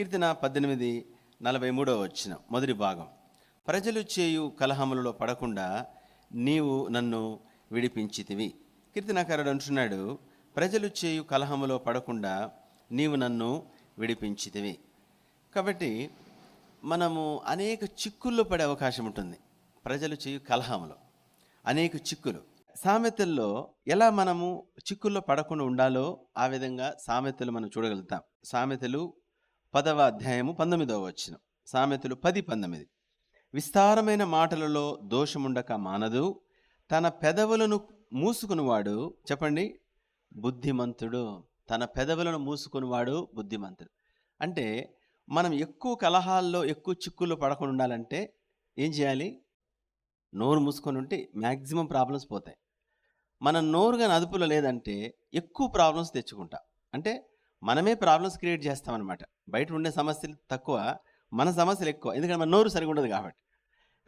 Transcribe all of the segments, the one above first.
కీర్తన పద్దెనిమిది నలభై మూడవ వచ్చిన మొదటి భాగం. ప్రజలు చేయు కలహములలో పడకుండా నీవు నన్ను విడిపించితివి. కీర్తనకారుడు అంటున్నాడు ప్రజలు చేయు కలహములో పడకుండా నీవు నన్ను విడిపించితివి. కాబట్టి మనము అనేక చిక్కుల్లో పడే అవకాశం ఉంటుంది. ప్రజలు చేయు కలహములో అనేక చిక్కులు. సామెతల్లో ఎలా మనము చిక్కుల్లో పడకుండా ఉండాలో ఆ విధంగా సామెతలు మనం చూడగలుగుతాం. సామెతలు పదవ అధ్యాయము పంతొమ్మిదవ వచ్చిన సామెతలు పది పంతొమ్మిది విస్తారమైన మాటలలో దోషముండక మానదు. తన పెదవులను మూసుకునివాడు చెప్పండి? బుద్ధిమంతుడు. తన పెదవులను మూసుకునివాడు బుద్ధిమంతుడు. అంటే మనం ఎక్కువ కలహాల్లో ఎక్కువ చిక్కుల్లో పడకుండా ఉండాలంటే ఏం చేయాలి? నోరు మూసుకొని ఉంటే మ్యాక్సిమం ప్రాబ్లమ్స్ పోతాయి. మన నోరుగా అదుపులో లేదంటే ఎక్కువ ప్రాబ్లమ్స్ తెచ్చుకుంటాం. అంటే మనమే ప్రాబ్లమ్స్ క్రియేట్ చేస్తామన్నమాట. బయట ఉండే సమస్యలు తక్కువ మన సమస్యలు ఎక్కువ. ఎందుకంటే మన నోరు సరిగా ఉండదు కాబట్టి.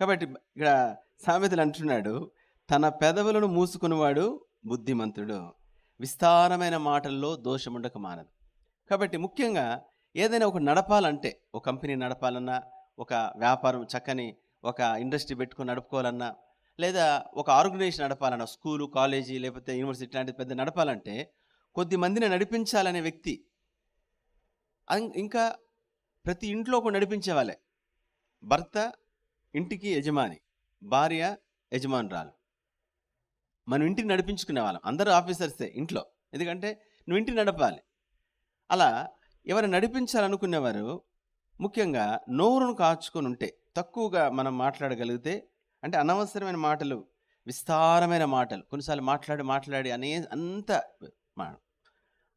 కాబట్టి ఇక్కడ సామెతలు అంటున్నాడు తన పెదవులను మూసుకునేవాడు బుద్ధిమంతుడు. విస్తారమైన మాటల్లో దోషముండక మానదు. కాబట్టి ముఖ్యంగా ఏదైనా ఒక నడపాలంటే ఒక కంపెనీ నడపాలన్నా ఒక వ్యాపారం చక్కని ఒక ఇండస్ట్రీ పెట్టుకొని నడుపుకోవాలన్నా లేదా ఒక ఆర్గనైజేషన్ నడపాలన్నా స్కూలు కాలేజీ లేకపోతే యూనివర్సిటీ లాంటి పెద్ద నడపాలంటే కొద్ది మందిని నడిపించాలనే వ్యక్తి. అం- ఇంకా ప్రతి ఇంట్లో ఒక నడిపించే వాళ్ళే భర్త ఇంటికి యజమాని భార్య యజమానురాలు. మనం ఇంటిని నడిపించుకునే వాళ్ళం అందరూ ఆఫీసర్సే ఇంట్లో. ఎందుకంటే నువ్వు ఇంటిని నడపాలి. అలా ఎవరు నడిపించాలనుకునేవారు ముఖ్యంగా నోరును కాచుకొని ఉంటే తక్కువగా మనం మాట్లాడగలిగితే అంటే అనవసరమైన మాటలు విస్తారమైన మాటలు కొన్నిసార్లు మాట్లాడి మాట్లాడి అనే అంత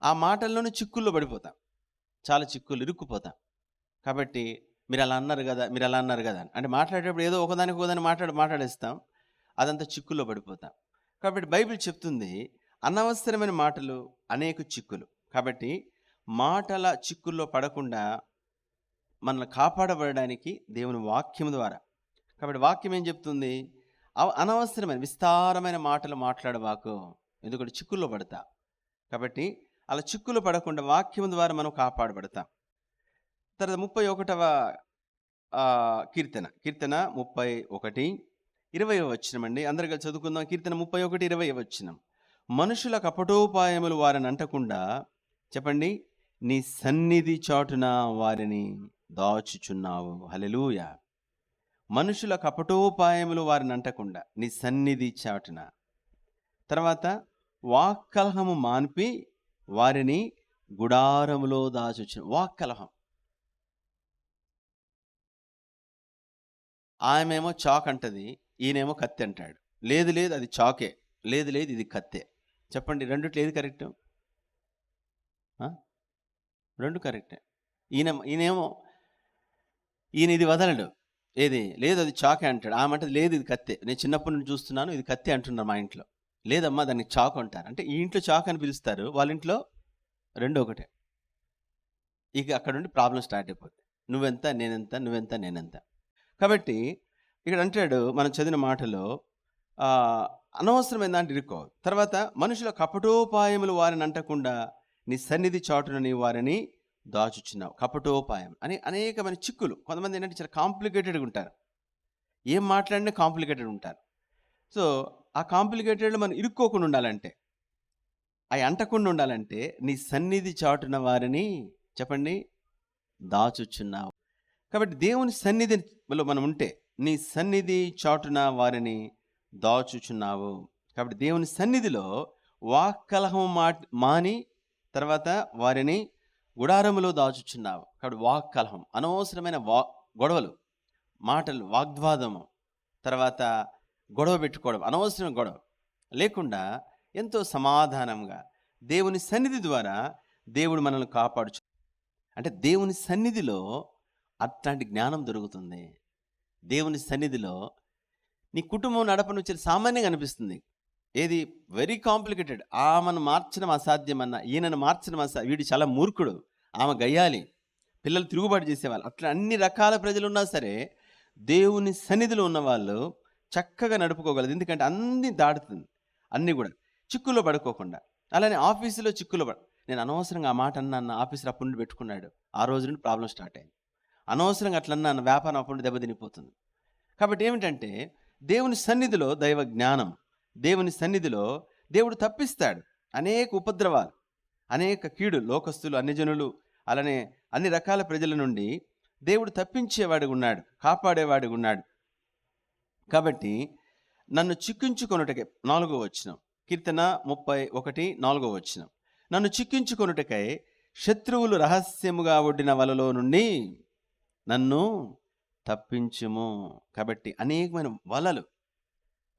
ఆ మాటల్లోనే చిక్కుల్లో పడిపోతాం. చాలా చిక్కులు ఇరుక్కుపోతాం. కాబట్టి మీరు అలా అన్నారు కదా మీరు అలా అన్నారు కదా అంటే మాట్లాడేటప్పుడు ఏదో ఒకదానికి ఒకదాన్ని మాట్లాడి మాట్లాడేస్తాం. అదంతా చిక్కుల్లో పడిపోతాం. కాబట్టి బైబిల్ చెప్తుంది అనవసరమైన మాటలు అనేక చిక్కులు. కాబట్టి మాటల చిక్కుల్లో పడకుండా మనల్ని కాపాడబడడానికి దేవుని వాక్యం ద్వారా. కాబట్టి వాక్యం ఏం చెప్తుంది? అవ- అనవసరమైన విస్తారమైన మాటలు మాట్లాడబాకు. ఎందుకంటే చిక్కుల్లో పడతా. కాబట్టి అలా చిక్కులు పడకుండా వాక్యం ద్వారా మనం కాపాడబడతాం. తర్వాత ముప్పై ఒకటవ కీర్తన. కీర్తన ముప్పై ఒకటి ఇరవై వచ్చినమండి అందరు కలిసి చదువుకుందాం. కీర్తన ముప్పై ఒకటి ఇరవై వచ్చినం మనుషుల కపటోపాయములు వారిని అంటకుండా చెప్పండి నీ సన్నిధి చాటున వారిని దాచుచున్నావు. హలెలూయ మనుషుల కపటోపాయములు వారిని అంటకుండా నీ సన్నిధి చాటున. తర్వాత వాక్కలహము మాన్పి వారిని గుడారములో దాచొచ్చిన వాక్కలహం. ఆమెమో చాక్ అంటది ఈయనేమో కత్తి అంటాడు. లేదు లేదు అది చాకే. లేదు లేదు ఇది కత్తే. చెప్పండి రెండుట్లు ఏది కరెక్ట్? రెండు కరెక్టే. ఈయన ఈయనేమో ఈయన ఇది వదలడు. ఏది? లేదు అది చాకే అంటాడు. ఆమె అంటే లేదు ఇది కత్తే. నేను చిన్నప్పటి నుండి చూస్తున్నాను ఇది కత్తి అంటున్నారు మా ఇంట్లో. లేదమ్మా దాన్ని చాకు అంటారు. అంటే ఈ ఇంట్లో చాక్ అని పిలుస్తారు. వాళ్ళ ఇంట్లో రెండు ఒకటే. ఇక అక్కడ నుండి ప్రాబ్లం స్టార్ట్ అయిపోద్ది. నువ్వెంత నేనెంత నువ్వెంత నేనెంత. కాబట్టి ఇక్కడ అంటాడు మనం చదివిన మాటలో అనవసరమైన దాంట్లో ఇరుక్కో. తర్వాత మనుషుల కపటోపాయములు వారిని అంటకుండా నీ సన్నిధి చాటునని వారిని దాచుచున్నావు. కపటోపాయం అని అనేకమైన చిక్కులు. కొంతమంది ఏంటంటే చాలా కాంప్లికేటెడ్గా ఉంటారు. ఏం మాట్లాడినా కాంప్లికేటెడ్ ఉంటారు. సో ఆ కాంప్లికేటెడ్లో మనం ఇరుక్కోకుండా ఉండాలంటే. అవి అంటకుండా ఉండాలంటే నీ సన్నిధి చాటున వారిని చెప్పండి దాచుచున్నావు. కాబట్టి దేవుని సన్నిధిలో మనం ఉంటే నీ సన్నిధి చాటున వారిని దాచుచున్నావు. కాబట్టి దేవుని సన్నిధిలో వాక్కలహం మా మాని తర్వాత వారిని గుడారములో దాచుచున్నావు. కాబట్టి వాక్కలహం అనవసరమైన వా గొడవలు మాటలు వాగ్వాదము తర్వాత గొడవ పెట్టుకోవడం అనవసరం గొడవ లేకుండా ఎంతో సమాధానంగా దేవుని సన్నిధి ద్వారా దేవుడు మనల్ని కాపాడుచు అంటే దేవుని సన్నిధిలో అట్లాంటి జ్ఞానం దొరుకుతుంది. దేవుని సన్నిధిలో నీ కుటుంబం నడపను వచ్చి సామాన్యంగా అనిపిస్తుంది. ఏది వెరీ కాంప్లికేటెడ్ ఆమెను మార్చడం అసాధ్యమన్న ఈయనను మార్చడం అసా వీడు చాలా మూర్ఖుడు. ఆమె గయ్యాలి. పిల్లలు తిరుగుబాటు చేసేవాళ్ళు. అట్లా అన్ని రకాల ప్రజలు ఉన్నా సరే దేవుని సన్నిధిలో ఉన్న వాళ్ళు చక్కగా నడుపుకోగలదు. ఎందుకంటే అన్ని దాటుతుంది. అన్నీ కూడా. చిక్కులో పడుకోకుండా. అలానే ఆఫీసులో చిక్కులో పడ నేను అనవసరంగా ఆ మాట అన్న ఆఫీసులో ఆఫీసర్ అప్పుడు నుండి పెట్టుకున్నాడు. ఆ రోజు నుండి ప్రాబ్లం స్టార్ట్ అయింది. అనవసరంగా అట్లన్నా అన్న వ్యాపారం అప్పుడు దెబ్బతినిపోతుంది కాబట్టి ఏమిటంటే దేవుని సన్నిధిలో దైవ జ్ఞానం దేవుని సన్నిధిలో దేవుడు తప్పిస్తాడు. అనేక ఉపద్రవాలు అనేక కీడు లోకస్తులు అన్యజనులు అలానే అన్ని రకాల ప్రజల నుండి దేవుడు తప్పించేవాడిగా ఉన్నాడు కాపాడేవాడిగా ఉన్నాడు. కాబట్టి నన్ను చిక్కించుకొనుటకే నాలుగో వచ్చినం కీర్తన ముప్పై ఒకటి నాలుగో వచ్చినం నన్ను చిక్కించుకొనుటకై శత్రువులు రహస్యముగా ఒడ్డిన వలలో నుండి నన్ను తప్పించుము. కాబట్టి అనేకమైన వలలు.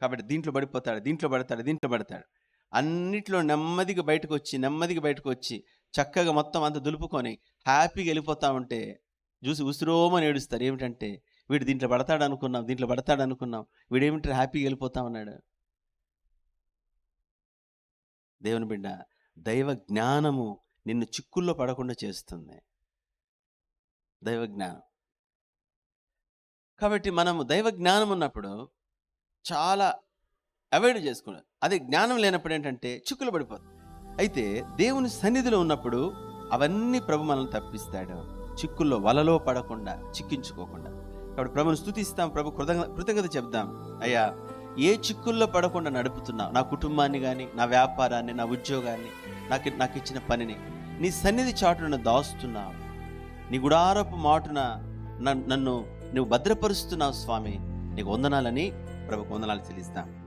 కాబట్టి దీంట్లో పడిపోతాడు దీంట్లో పడతాడు దీంట్లో పడతాడు. అన్నిట్లో నెమ్మదిగా బయటకు వచ్చి నెమ్మదిగా బయటకు వచ్చి చక్కగా మొత్తం అంత దులుపుకొని హ్యాపీగా వెళ్ళిపోతా ఉంటే చూసి ఉసిరోమని ఏడుస్తారు. ఏమిటంటే వీడు దీంట్లో పడతాడు అనుకున్నాం దీంట్లో పడతాడు అనుకున్నాం వీడు హ్యాపీగా వెళ్ళిపోతా ఉన్నాడు? దేవుని బిడ్డ దైవ జ్ఞానము నిన్ను చిక్కుల్లో పడకుండా చేస్తుంది. దైవ జ్ఞానం. కాబట్టి మనము దైవ జ్ఞానం ఉన్నప్పుడు చాలా అవాయిడ్ చేసుకున్నారు అదే జ్ఞానం లేనప్పుడు ఏంటంటే చిక్కులు పడిపోతుంది అయితే దేవుని సన్నిధిలో ఉన్నప్పుడు అవన్నీ ప్రభు మనల్ని తప్పిస్తాడు. చిక్కుల్లో వలలో పడకుండా చిక్కించుకోకుండా. కాబట్టి ప్రభుని స్థుతిస్తాం ప్రభు కృతజ్ఞ కృతజ్ఞత చెప్దాం. అయ్యా ఏ చిక్కుల్లో పడకుండా నడుపుతున్నావు నా కుటుంబాన్ని కానీ నా వ్యాపారాన్ని నా ఉద్యోగాన్ని నాకు నాకు ఇచ్చిన పనిని నీ సన్నిధి చాటున దాస్తున్నావు నీ గుడారపు మాటున నన్- నన్ను నువ్వు భద్రపరుస్తున్నావు స్వామి. నీకు వందనాలని ప్రభుకు వందనాలు చెల్లిస్తాం.